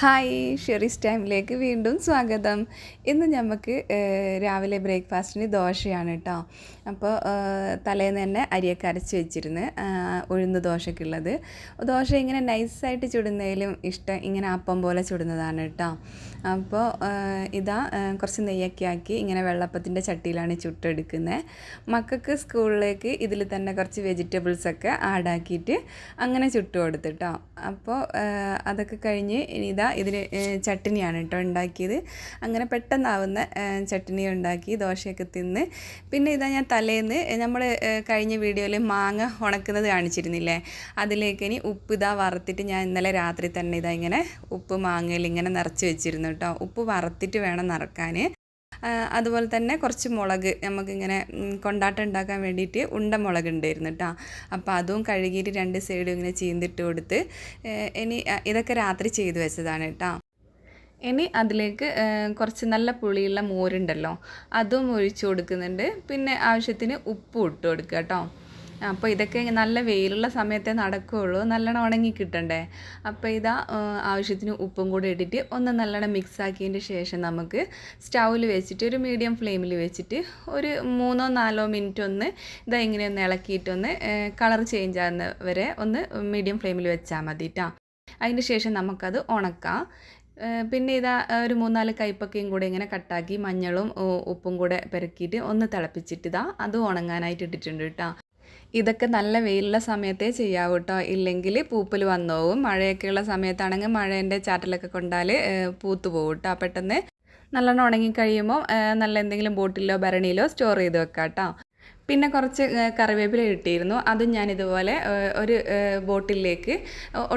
Hi Sherry's ടൈമിലേക്ക് വീണ്ടും സ്വാഗതം. ഇന്ന് നമുക്ക് രാവിലെ ബ്രേക്ക്ഫാസ്റ്റിന് ദോശയാണ് കേട്ടോ അപ്പോൾ തലേന്ന് തന്നെ അരിയൊക്കെ അരച്ച് വെച്ചിരുന്ന് ഉഴുന്ന് ദോശക്കുള്ളത്. ദോശ ഇങ്ങനെ നൈസായിട്ട് ചുടുന്നതിലും ഇഷ്ടം ഇങ്ങനെ അപ്പം പോലെ ചുടുന്നതാണ് കേട്ടോ അപ്പോൾ ഇതാ കുറച്ച് നെയ്യൊക്കെ ആക്കി ഇങ്ങനെ വെള്ളപ്പത്തിന്റെ ചട്ടിയിലാണ് ചുട്ടെടുക്കുന്നത് മക്കൾക്ക് സ്കൂളിലേക്ക് ഇതിൽ തന്നെ കുറച്ച് വെജിറ്റബിൾസൊക്കെ ആഡാക്കിയിട്ട് അങ്ങനെ ചുട്ടു കൊടുത്തിട്ടോ അപ്പോൾ അതൊക്കെ കഴിഞ്ഞ് ഇനി ഇതാ ഇതിൽ ചട്ടിനിയാണ് കേട്ടോ ഉണ്ടാക്കിയത്. അങ്ങനെ പെട്ടെന്നാവുന്ന ചട്ടിനി ഉണ്ടാക്കി ദോശയൊക്കെ തിന്ന്. പിന്നെ ഇതാ ഞാൻ തലേന്ന് നമ്മൾ കഴിഞ്ഞ വീഡിയോയിൽ മാങ്ങ ഉണക്കുന്നത് കാണിച്ചിരുന്നില്ലേ? അതിലേക്ക് ഇനി ഉപ്പ് ഇതാ വറുത്തിട്ട് ഞാൻ ഇന്നലെ രാത്രി തന്നെ ഇതാ ഇങ്ങനെ ഉപ്പ് മാങ്ങയിൽ ഇങ്ങനെ നിറച്ച് വെച്ചിരുന്നു കേട്ടോ. ഉപ്പ് വറുത്തിട്ട് വേണം നിറക്കാൻ അതുപോലെ തന്നെ കുറച്ച് മുളക് നമുക്കിങ്ങനെ കൊണ്ടാട്ടം ഉണ്ടാക്കാൻ വേണ്ടിയിട്ട് ഉണ്ട മുളക് ഉണ്ടായിരുന്നു കേട്ടോ അപ്പോൾ അതും കഴുകിയിട്ട് രണ്ട് സൈഡും ഇങ്ങനെ ചീന്തിട്ട് കൊടുത്ത് ഇനി ഇതൊക്കെ രാത്രി ചെയ്തു വെച്ചതാണ് കേട്ടോ ഇനി അതിലേക്ക് കുറച്ച് നല്ല പുളിയുള്ള മോരുണ്ടല്ലോ അതും ഒഴിച്ചു കൊടുക്കുന്നുണ്ട്. പിന്നെ ആവശ്യത്തിന് ഉപ്പും ഇട്ട് കൊടുക്കുക കേട്ടോ അപ്പോൾ ഇതൊക്കെ നല്ല വെയിലുള്ള സമയത്തേ നടക്കുകയുള്ളൂ നല്ലോണം ഉണങ്ങി കിട്ടണ്ടേ. അപ്പോൾ ഇതാ ആവശ്യത്തിന് ഉപ്പും കൂടി ഇട്ടിട്ട് ഒന്ന് നല്ലോണം മിക്സ് ആക്കിയതിന്റെ ശേഷം നമുക്ക് സ്റ്റൗവിൽ വെച്ചിട്ട് ഒരു മീഡിയം ഫ്ലെയിമിൽ വെച്ചിട്ട് ഒരു മൂന്നോ നാലോ മിനിറ്റ് ഒന്ന് ഇതാ ഇങ്ങനെ ഒന്ന് ഇളക്കിയിട്ടൊന്ന് കളർ ചേഞ്ച് ആകുന്ന വരെ ഒന്ന് മീഡിയം ഫ്ലെയിമിൽ വെച്ചാൽ മതി കേട്ടോ അതിന് ശേഷം നമുക്കത് ഉണക്കാം. പിന്നെ ഇതാ ഒരു മൂന്നാൽ കൈപ്പക്കയും കൂടെ ഇങ്ങനെ കട്ടാക്കി മഞ്ഞളും ഉപ്പും കൂടെ പെരക്കിയിട്ട് ഒന്ന് തിളപ്പിച്ചിട്ട് ഇതാ അത് ഉണങ്ങാനായിട്ട് ഇട്ടിട്ടുണ്ട് കേട്ടോ ഇതൊക്കെ നല്ല വെയിലുള്ള സമയത്തേ ചെയ്യാവൂ കേട്ടോ ഇല്ലെങ്കിൽ പൂപ്പൽ വന്നോവും മഴയൊക്കെയുള്ള സമയത്താണെങ്കിൽ മഴേന്റെ ചാറ്റലൊക്കെ കൊണ്ടാൽ പൂത്തു പോകും കേട്ടോ പെട്ടെന്ന് നല്ലോണം ഉണങ്ങി കഴിയുമ്പോൾ നല്ല എന്തെങ്കിലും ബോട്ടിലോ ഭരണിയിലോ സ്റ്റോർ ചെയ്ത് വെക്കാം കേട്ടോ പിന്നെ കുറച്ച് കറിവേപ്പില ഇട്ടിരുന്നു. അതും ഞാൻ ഇതുപോലെ ഒരു ബോട്ടിലേക്ക്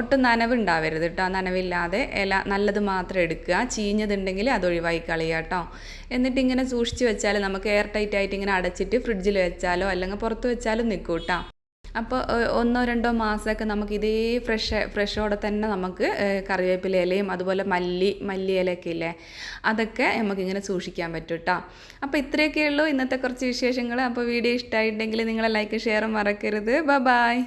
ഒട്ടും നനവ് ഉണ്ടാവരുത് കേട്ടോ നനവില്ലാതെ ഇല നല്ലത് മാത്രം എടുക്കുക. ചീഞ്ഞതുണ്ടെങ്കിൽ അത് ഒഴിവാക്കി കളയുക കേട്ടോ. എന്നിട്ട് ഇങ്ങനെ സൂക്ഷിച്ച് വെച്ചാൽ നമുക്ക് എയർ ടൈറ്റ് ആയിട്ട് ഇങ്ങനെ അടച്ചിട്ട് ഫ്രിഡ്ജിൽ വെച്ചാലോ അല്ലെങ്കിൽ പുറത്ത് വെച്ചാലും നിൽക്കും കേട്ടോ. അപ്പോൾ ഒന്നോ രണ്ടോ മാസമൊക്കെ നമുക്ക് ഇതേ ഫ്രഷ് ഫ്രഷോടെ തന്നെ നമുക്ക് കറിവേപ്പില ഇലയും അതുപോലെ മല്ലി മല്ലി ഇലയൊക്കെ ഇല്ലേ? അതൊക്കെ നമുക്കിങ്ങനെ സൂക്ഷിക്കാൻ പറ്റും കേട്ടോ അപ്പോൾ ഇത്രയൊക്കെ ഉള്ളൂ ഇന്നത്തെ കുറച്ച് വിശേഷങ്ങൾ അപ്പോൾ വീഡിയോ ഇഷ്ടമായിട്ടുണ്ടെങ്കിൽ നിങ്ങളെ ലൈക്ക് ഷെയർ മറക്കരുത്. ബ ബായ്